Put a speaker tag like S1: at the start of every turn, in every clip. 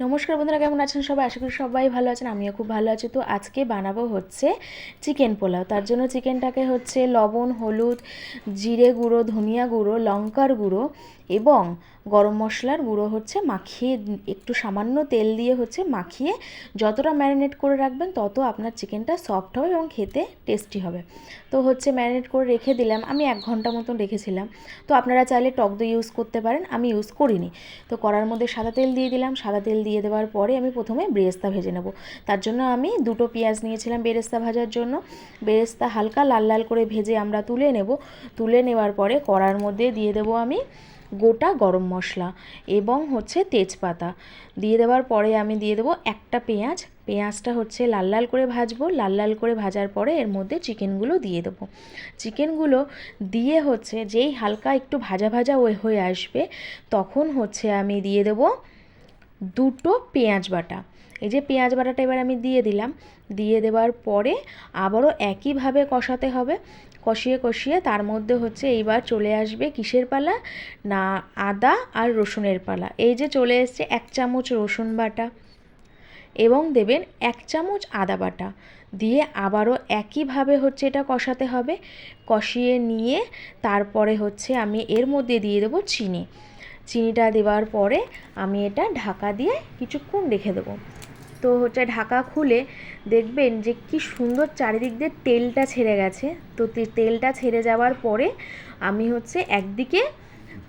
S1: নমস্কার বন্ধুরা, কেমন আছেন সবাই? আশা করি সবাই ভালো আছেন, আমিও খুব ভালো আছি। তো আজকে বানাবো হচ্ছে চিকেন পোলাও। তার জন্য চিকেনটাকে হচ্ছে লবণ, হলুদ, জিরে গুঁড়ো, ধনিয়া গুঁড়ো, লঙ্কার গুঁড়ো এবং গরম মশলার গুঁড়ো হচ্ছে মাখিয়ে একটু সামান্য তেল দিয়ে হচ্ছে মাখিয়ে যতটা ম্যারিনেট করে রাখবেন তত আপনার চিকেনটা সফট হবে এবং খেতে টেস্টি হবে। তো হচ্ছে ম্যারিনেট করে রেখে দিলাম, আমি এক ঘণ্টা মতন রেখেছিলাম। তো আপনারা চাইলে টক দই ইউজ করতে পারেন, আমি ইউজ করিনি। তো করার মধ্যে সাদা তেল দিয়ে দিলাম, সাদা তেল দিয়ে দেওয়ার পরে আমি প্রথমে বেরেস্তা ভেজে নেব। তার জন্য আমি দুটো পেঁয়াজ নিয়েছিলাম বেরেস্তা ভাজার জন্য। বেরেস্তা হালকা লাল লাল করে ভেজে আমরা তুলে নেব। তুলে নেওয়ার পরে কড়ার মধ্যে দিয়ে দেবো আমি গোটা গরম মশলা এবং হচ্ছে তেজপাতা। দিয়ে দেওয়ার পরে আমি দিয়ে দেবো একটা পেঁয়াজ। পেঁয়াজটা হচ্ছে লাল লাল করে ভাজবো। লাল লাল করে ভাজার পরে এর মধ্যে চিকেনগুলো দিয়ে দেবো। চিকেনগুলো দিয়ে হচ্ছে যেই হালকা একটু ভাজা ভাজা হয়ে আসবে, তখন হচ্ছে আমি দিয়ে দেবো দুটো পেঁয়াজ বাটা। এই যে পেঁয়াজ বাটাটা এবার আমি দিয়ে দিলাম। দিয়ে দেওয়ার পরে আবারও একইভাবে কষাতে হবে। কষিয়ে কষিয়ে তার মধ্যে হচ্ছে এইবার চলে আসবে কিসের পালা? না, আদা আর রসুনের পালা। এই যে চলে এসছে এক চামচ রসুন বাটা এবং দেবেন এক চামচ আদা বাটা। দিয়ে আবারও একইভাবে হচ্ছে এটা কষাতে হবে। কষিয়ে নিয়ে তারপরে হচ্ছে আমি এর মধ্যে দিয়ে দেবো চিনি। চিনিটা দেওয়ার পরে আমি এটা ঢাকা দিয়ে কিছুক্ষণ রেখে দেবো। তো হচ্ছে ঢাকা খুলে দেখবেন যে কি সুন্দর চারিদিক দিয়ে তেলটা ছেড়ে গেছে। তো তেলটা ছেড়ে যাওয়ার পরে আমি হচ্ছে একদিকে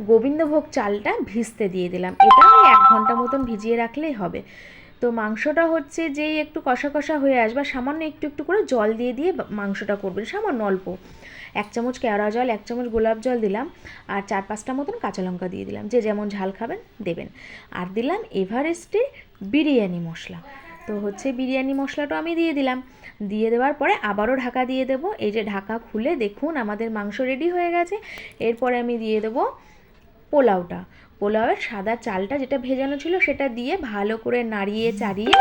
S1: গোবিন্দভোগ চালটা ভিজতে দিয়ে দিলাম। এটা এক ঘণ্টা মতন ভিজিয়ে রাখলেই হবে। তো মাংসটা হচ্ছে যেই একটু কষা কষা হয়ে আসবে, সামান্য একটু একটু করে জল দিয়ে দিয়ে মাংসটা করবেন সামান্য অল্প। এক চামচ কেওড়া জল, এক চামচ গোলাপ জল দিলাম আর চার পাঁচটা মতন কাঁচা লঙ্কা দিয়ে দিলাম। যে যেমন ঝাল খাবেন দেবেন। আর দিলাম এভারেস্টের বিরিয়ানি মশলা। তো হচ্ছে বিরিয়ানি মশলাটা আমি দিয়ে দিলাম। দিয়ে দেওয়ার পরে আবারও ঢাকা দিয়ে দেব। এই যে ঢাকা খুলে দেখুন আমাদের মাংস রেডি হয়ে গেছে। এরপরে আমি দিয়ে দেবো পোলাওটা। পোলাওয়ের সাদা চালটা যেটা ভেজানো ছিল সেটা দিয়ে ভালো করে নাড়িয়ে চাড়িয়ে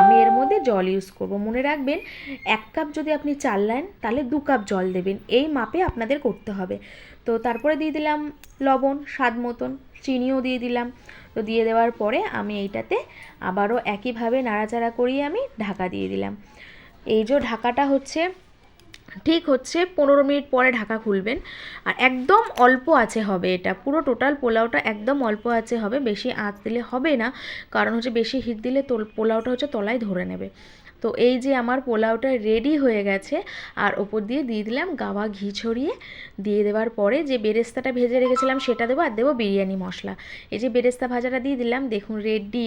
S1: আমি এর মধ্যে জল ইউজ করব। মনে রাখবেন এক কাপ যদি আপনি চাল নেন তাহলে দু কাপ জল দেবেন। এই মাপে আপনাদের করতে হবে। তো তারপরে দিয়ে দিলাম লবণ স্বাদ মতন চিনিও দিয়ে দিলাম। তো দিয়ে দেওয়ার পরে আমি এইটাতে আবারও একইভাবে নাড়াচাড়া করিয়ে আমি ঢাকা দিয়ে দিলাম। এই যে ঢাকাটা হচ্ছে ঠিক হচ্ছে, পনেরো মিনিট পরে ঢাকা খুলবেন। আর একদম অল্প আছে হবে এটা। পুরো টোটাল পোলাওটা একদম অল্প আছে হবে, বেশি আঁচ দিলে হবে না। কারণ হচ্ছে বেশি হিট দিলে পোলাওটা হচ্ছে তলায় ধরে নেবে। তো এই যে আমার পোলাওটা রেডি হয়ে গেছে, আর ওপর দিয়ে দিয়ে দিলাম গাওয়া ঘি ছড়িয়ে। দিয়ে দেওয়ার পরে যে বেরেস্তাটা ভেজে রেখেছিলাম সেটা দেবো, আর দেবো বিরিয়ানি মশলা। এই যে বেরেস্তা ভাজাটা দিয়ে দিলাম, দেখুন রেডি